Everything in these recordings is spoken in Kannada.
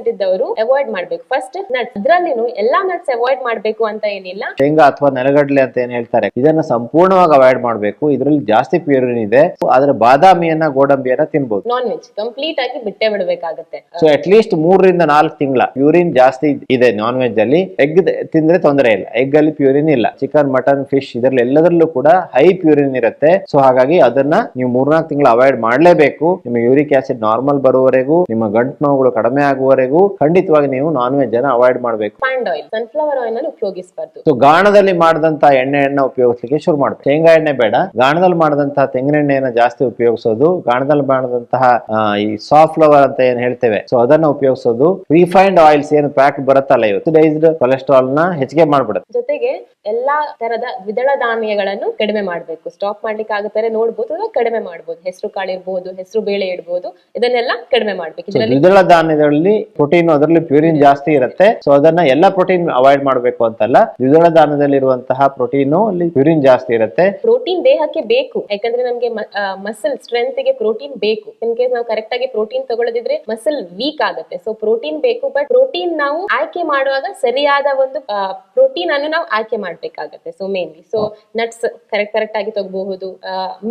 ಆಸಿಡ್ ಇದ್ದವರು ಅವಾಯ್ಡ್ ಮಾಡ್ಬೇಕು. ಫಸ್ಟ್ ನಟ್ಸ್ ಅದ್ರಲ್ಲಿನೂ ಎಲ್ಲಾ ನಟ್ಸ್ ಅವಾಯ್ಡ್ ಮಾಡ್ಬೇಕು ಅಂತ ಏನಿಲ್ಲ. ಶೇಂಗಾ ಅಥವಾ ನೆಲಗಡಲೆ ಅಂತ ಏನ್ ಹೇಳ್ತಾರೆ ಇದನ್ನ ಸಂಪೂರ್ಣವಾಗಿ ಅವಾಯ್ಡ್ ಮಾಡ್ಬೇಕು. ಇದರಲ್ಲಿ ಜಾಸ್ತಿ ಪ್ಯೂರಿನ್ ಇದೆ. ಆದ್ರೆ ಬಾದಾಮಿಯನ್ನ ಗೋಡಂಬಿಯನ್ನ ತಿನ್ಬಹುದು ನಾನ್ ವೆಜ್ ಕಂಪ್ಲೀಟ್ ಆಗಿ ಬಿಟ್ಟೆ ಬಿಡಬೇಕಾಗುತ್ತೆ. ಸೊ ಅಟ್ ಲೀಸ್ಟ್ ಮೂರರಿಂದ ನಾಲ್ಕು ತಿಂಗಳ ಪ್ಯೂರಿನ್ ಜಾಸ್ತಿ ಇದೆ ನಾನ್ ವೆಜ್ ಅಲ್ಲಿ ಎಗ್ ತಿಂದ್ರೆ ತೊಂದರೆ ಇಲ್ಲ. ಎಗ್ ಅಲ್ಲಿ ಪ್ಯೂರಿನ್ ಇಲ್ಲ. ಚಿಕನ್ ಮಟನ್ ಫಿಶ್ ಇದರಲ್ಲಿ ಎಲ್ಲದರಲ್ಲೂ ಕೂಡ ಹೈ ಪ್ಯೂರಿನ್ ಇರುತ್ತೆ. ಸೊ ಹಾಗಾಗಿ ಅದನ್ನ ನೀವು ಮೂರ್ನಾಲ್ಕು ತಿಂಗಳು ಅವಾಯ್ಡ್ ಮಾಡಲೇಬೇಕು. ನಿಮ್ಮ ಯೂರಿಕ್ ಆಸಿಡ್ ನಾರ್ಮಲ್ ಬರುವವರೆಗೂ ನಿಮ್ಮ ಗಂಟು ನೋವುಗಳು ಕಡಿಮೆ ಆಗುವವರೆಗೂ ಖಂಡಿತವಾಗಿ ನೀವು ನಾನ್ ವೆಜ್ ಅನ್ನ ಅವಾಯ್ಡ್ ಮಾಡಬೇಕು. ಆಯಿಲ್ ಸನ್ಫ್ಲವರ್ ಆಯಿಲ್ ಅನ್ನು ಉಪಯೋಗಿಸಬಾರ್ದು. ಸೊ ಗಾಣದಲ್ಲಿ ಮಾಡಿದಂತ ಎಣ್ಣೆಯನ್ನ ಉಪಯೋಗಿಸಲಿಕ್ಕೆ ಶುರು ಮಾಡ್ಬೇಕು. ಶೇಂಗಾ ಎಣ್ಣೆ ಬೇಡ. ಗಾಣದಲ್ಲಿ ಮಾಡಿದಂತಹ ತೆಂಗಿನೆಣ್ಣೆಯನ್ನ ಜಾಸ್ತಿ ಉಪಯೋಗಿಸೋದು ಗಾಣದಲ್ಲಿ ಮಾಡಿದಂತಹ ಈ ಸಾಫ್ಟ್ ಫ್ಲವರ್ ಅಂತ ಏನ್ ಹೇಳ್ತೇವೆ ಸೊ ಅದನ್ನ ಉಪಯೋಗಿಸೋದು. ರಿಫೈನ್ಡ್ ಆಯಿಲ್ಸ್ ಏನು ಪ್ಯಾಕ್ ಬರುತ್ತಲ್ಲ ಇವತ್ತು? ಡೈಸ್ಡ್ ಕೊಲೆಸ್ಟ್ರಾಲ್ನ ಹೆಚ್ಚಿಗೆ ಮಾಡ್ಬಿಡುತ್ತೆ. ಜೊತೆಗೆ ಎಲ್ಲಾ ತರದ ದ್ವಿದಳ ಧಾನ್ಯಗಳನ್ನು ಕಡಿಮೆ ಮಾಡ್ಬೇಕು. ಸ್ಟಾಪ್ ಮಾಡ್ಲಿಕ್ಕೆ ಆಗುತ್ತಾರೆ ನೋಡ್ಬೋದು ಅಥವಾ ಕಡಿಮೆ ಮಾಡ್ಬೋದು. ಹೆಸರು ಕಾಳು ಇರಬಹುದು ಹೆಸರು ಬೇಳೆ ಇಡ್ಬೋದು ಇದನ್ನೆಲ್ಲ ಕಡಿಮೆ ಮಾಡ್ಬೇಕು. ದ್ವಿದಳ ಧಾನ್ಯದಲ್ಲಿ ಪ್ರೋಟೀನ್ ಅದರಲ್ಲಿ ಪ್ಯೂರಿನ್ ಜಾಸ್ತಿ ಇರುತ್ತೆ. ಸೊ ಅದನ್ನ ಎಲ್ಲ ಪ್ರೋಟೀನ್ ಅವಾಯ್ಡ್ ಮಾಡಬೇಕು ಅಂತಲ್ಲ. ದ್ವಿದಳ ಧಾನ್ಯದಲ್ಲಿ ಇರುವಂತಹ ಪ್ರೋಟೀನ್ ಅಲ್ಲಿ ಪ್ಯೂರಿನ್ ಜಾಸ್ತಿ ಇರುತ್ತೆ. ಪ್ರೋಟೀನ್ ದೇಹಕ್ಕೆ ಬೇಕು. ಯಾಕಂದ್ರೆ ನಮ್ಗೆ ಮಸಲ್ ಸ್ಟ್ರೆಂತ್ಗೆ ಪ್ರೋಟೀನ್ ಬೇಕು. ಇನ್ ಕೇಸ್ ನಾವು ಕರೆಕ್ಟ್ ಆಗಿ ಪ್ರೋಟೀನ್ ತಗೊಳ್ಳದಿದ್ರೆ ಮಸಲ್ ವೀಕ್ ಆಗುತ್ತೆ. ಸೊ ಪ್ರೋಟೀನ್ ಬೇಕು ಬಟ್ ಪ್ರೋಟೀನ್ ನಾವು ಆಯ್ಕೆ ಮಾಡುವಾಗ ಸರಿಯಾದ ಒಂದು ಪ್ರೋಟೀನ್ ಅನ್ನು ನಾವು ಆಯ್ಕೆ ಮಾಡ್ಬೇಕಾಗತ್ತೆ. So mainly so nuts correct correct ಆಗಿ ತಗೋಬಹುದು.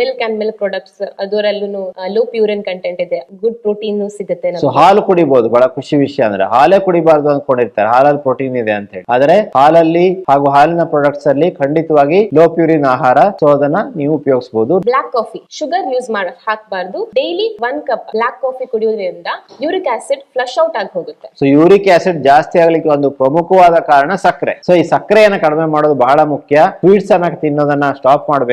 ಮಿಲ್ಕ್ ಅಂಡ್ ಮಿಲ್ಕ್ ಪ್ರಾಡಕ್ಟ್ಸ್ ಅದರಲ್ಲೂ ಲೋ ಪ್ಯೂರಿನ್ ಕಂಟೆಂಟ್ ಇದೆ. ಗುಡ್ ಪ್ರೋಟೀನ್ ಸಿಗುತ್ತೆ ಸೊ ಹಾಲು ಕುಡಿಬಹುದು ಬಹಳ ಖುಷಿ ವಿಷಯ ಅಂದ್ರೆ ಹಾಲೇ ಕುಡಿಬಾರ್ದು ಅನ್ಕೊಂಡಿರ್ತಾರೆ ಹಾಲಲ್ಲಿ ಪ್ರೋಟೀನ್ ಇದೆ ಅಂತ ಹೇಳಿ. ಆದ್ರೆ ಹಾಲಲ್ಲಿ ಹಾಗೂ ಹಾಲಿನ ಪ್ರಾಡಕ್ಟ್ಸ್ ಅಲ್ಲಿ ಖಂಡಿತವಾಗಿ ಲೋ ಪ್ಯೂರಿನ್ ಆಹಾರ ಸೊ ಅದನ್ನ ನೀವು ಉಪಯೋಗಿಸಬಹುದು ಬ್ಲಾಕ್ ಕಾಫಿ ಶುಗರ್ ಯೂಸ್ ಮಾಡ ಹಾಕಬಾರ್ದು. Daily one cup black coffee ಕುಡಿಯೋದ್ರಿಂದ ಯೂರಿಕ್ ಆಸಿಡ್ ಫ್ಲಶ್ ಔಟ್ ಆಗಿ ಹೋಗುತ್ತೆ. ಸೊ ಯೂರಿಕ್ ಆಸಿಡ್ ಜಾಸ್ತಿ ಆಗ್ಲಿಕ್ಕೆ ಒಂದು ಪ್ರಮುಖವಾದ ಕಾರಣ ಸಕ್ಕರೆ. ಸೊ ಈ ಸಕ್ಕರೆಯನ್ನ ಕಡಿಮೆ ಮಾಡೋದು ಬಹಳ ಮುಖ್ಯ. ಸ್ವೀಟ್ಸ್ ಅನ್ನ ತಿನ್ನೋದನ್ನ ಸ್ಟಾಪ್ ಮಾಡಬೇಕು.